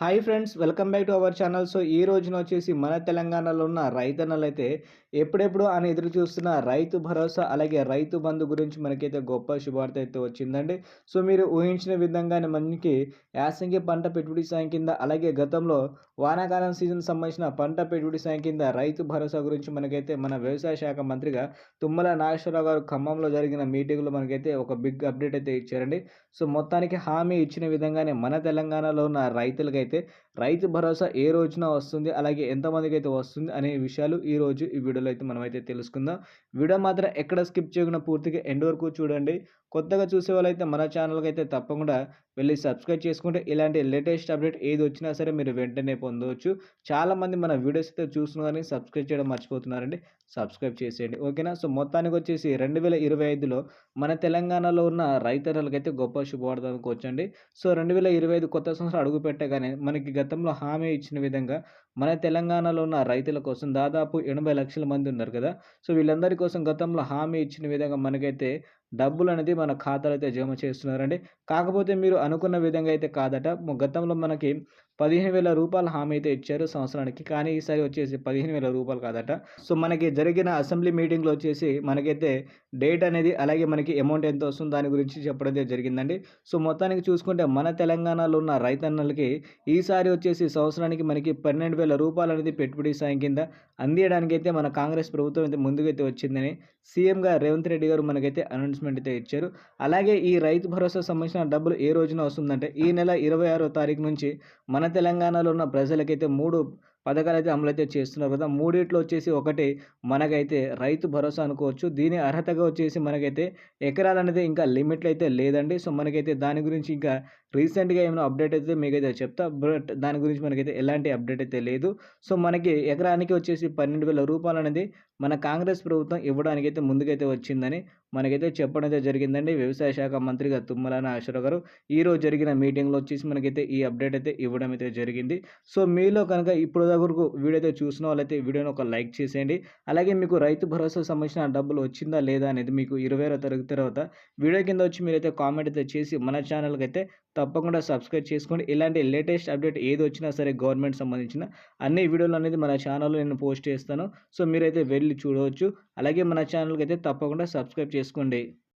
Hi friends welcome back to our channel. So ఈ రోజున వచ్చేసి మన తెలంగాణలో ఉన్న రైతన్నలు అయితే ఎప్పుడెప్పుడు అని ఎదురు చూస్తున్న రైతు భరోసా అలాగే రైతు బంధు గురించి మనకైతే గొప్ప శుభార్త అయితే వచ్చిందండి. సో మీరు ఊహించిన విధంగానే మనకి యాసంగి పంట పెట్టుబడి సాయం కింద అలాగే గతంలో వానాకాలం సీజన్ సంబంధించిన పంట పెట్టుబడి సాయం కింద రైతు భరోసా గురించి మనకైతే మన వ్యవసాయ శాఖ మంత్రిగా తుమ్మల నాగేశ్వరరావు గారు ఖమ్మంలో జరిగిన మీటింగ్లో మనకైతే ఒక బిగ్ అప్డేట్ అయితే ఇచ్చారండి. సో మొత్తానికి హామీ ఇచ్చిన విధంగానే మన తెలంగాణలో ఉన్న రైతులకైతే అయితే రైతు భరోసా ఏ రోజున వస్తుంది అలాగే ఎంతమందికి అయితే వస్తుంది అనే విషయాలు ఈ రోజు ఈ వీడియోలో అయితే మనమైతే తెలుసుకుందాం. వీడియో మాత్రం ఎక్కడ స్కిప్ చేయకుండా పూర్తిగా ఎండ్ వరకు చూడండి. కొత్తగా చూసే వాళ్ళైతే మన ఛానల్కి అయితే తప్పకుండా వెళ్ళి సబ్స్క్రైబ్ చేసుకుంటే ఇలాంటి లేటెస్ట్ అప్డేట్ ఏది వచ్చినా సరే మీరు వెంటనే పొందవచ్చు. చాలామంది మన వీడియోస్ అయితే చూస్తున్నారు కానీ సబ్స్క్రైబ్ చేయడం మర్చిపోతున్నారండి. సబ్స్క్రైబ్ చేసేయండి. ఓకేనా? సో మొత్తానికి వచ్చేసి రెండు వేల ఇరవై ఐదులో మన తెలంగాణలో ఉన్న రైతన్నలకైతే గొప్ప శుభవార్త వచ్చండి. సో రెండు వేల ఇరవై ఐదు కొత్త సంవత్సరం అడుగు పెట్టగానే మనకి గతంలో హామీ ఇచ్చిన విధంగా మన తెలంగాణలో ఉన్న రైతుల కోసం దాదాపు ఎనభై లక్షల మంది ఉన్నారు కదా? సో వీళ్ళందరి కోసం గతంలో హామీ ఇచ్చిన విధంగా మనకైతే డబ్బులు అనేది మన ఖాతాలో అయితే జమ చేస్తున్నారండి. కాకపోతే మీరు అనుకున్న విధంగా అయితే కాదట. గతంలో మనకి పదిహేను వేల రూపాయల హామీ అయితే ఇచ్చారు సంవత్సరానికి. కానీ ఈసారి వచ్చేసి పదిహేను వేల రూపాయలు కాదట. సో మనకి జరిగిన అసెంబ్లీ మీటింగ్లో వచ్చేసి మనకైతే డేట్ అనేది అలాగే మనకి అమౌంట్ ఎంత వస్తుంది దాని గురించి చెప్పడం అయితే జరిగిందండి. సో మొత్తానికి చూసుకుంటే మన తెలంగాణలో ఉన్న రైతన్నలకి ఈసారి వచ్చేసి సంవత్సరానికి మనకి పన్నెండు వేల రూపాయలు అనేది పెట్టుబడి సాయం కింద అందియడానికి అయితే మన కాంగ్రెస్ ప్రభుత్వం అయితే ముందుకైతే వచ్చిందని సీఎంగా రేవంత్ రెడ్డి గారు మనకైతే అనౌన్స్మెంట్ అయితే ఇచ్చారు. అలాగే ఈ రైతు భరోసా సంబంధించిన డబ్బులు ఏ రోజున వస్తుందంటే ఈ నెల ఇరవై ఆరో తారీఖు నుంచి మన తెలంగాణలో ఉన్న ప్రజలకైతే మూడు పథకాలు అయితే అమలు అయితే చేస్తున్నారు కదా. మూడిట్లో వచ్చేసి ఒకటి మనకైతే రైతు భరోసా అనుకోవచ్చు. దీని అర్హతగా వచ్చేసి మనకైతే ఎకరాలు అనేది ఇంకా లిమిట్లు అయితే లేదండి. సో మనకైతే దాని గురించి ఇంకా రీసెంట్గా ఏమైనా అప్డేట్ అయితే మీకైతే చెప్తా. బట్ దాని గురించి మనకైతే ఎలాంటి అప్డేట్ అయితే లేదు. సో మనకి ఎకరానికి వచ్చేసి పన్నెండు వేల రూపాయలు అనేది మన కాంగ్రెస్ ప్రభుత్వం ఇవ్వడానికి అయితే ముందుకైతే వచ్చిందని మనకైతే చెప్పడం అయితే జరిగిందండి. వ్యవసాయ శాఖ మంత్రిగా తుమ్మల నాగేశ్వరరావు గారు ఈరోజు జరిగిన మీటింగ్లో వచ్చేసి మనకైతే ఈ అప్డేట్ అయితే ఇవ్వడం అయితే జరిగింది. సో మీలో కనుక ఇప్పుడు వరకు వీడియో అయితే చూసిన వాళ్ళైతే వీడియోని ఒక లైక్ చేసేయండి. అలాగే మీకు రైతు భరోసా సంబంధించిన డబ్బులు వచ్చిందా లేదా అనేది మీకు ఇరవై తరగతి తర్వాత వీడియో కింద వచ్చి మీరైతే కామెంట్ అయితే చేసి మన ఛానల్కి అయితే తప్పకుండా సబ్స్క్రైబ్ చేసుకోండి. ఇలాంటి లేటెస్ట్ అప్డేట్ ఏది వచ్చినా సరే గవర్నమెంట్ సంబంధించిన అన్ని వీడియోలు అనేది మన ఛానల్లో నేను పోస్ట్ చేస్తాను. సో మీరైతే వెళ్ళి చూడవచ్చు. అలాగే మన ఛానల్కి అయితే తప్పకుండా సబ్స్క్రైబ్ చేసుకోండి.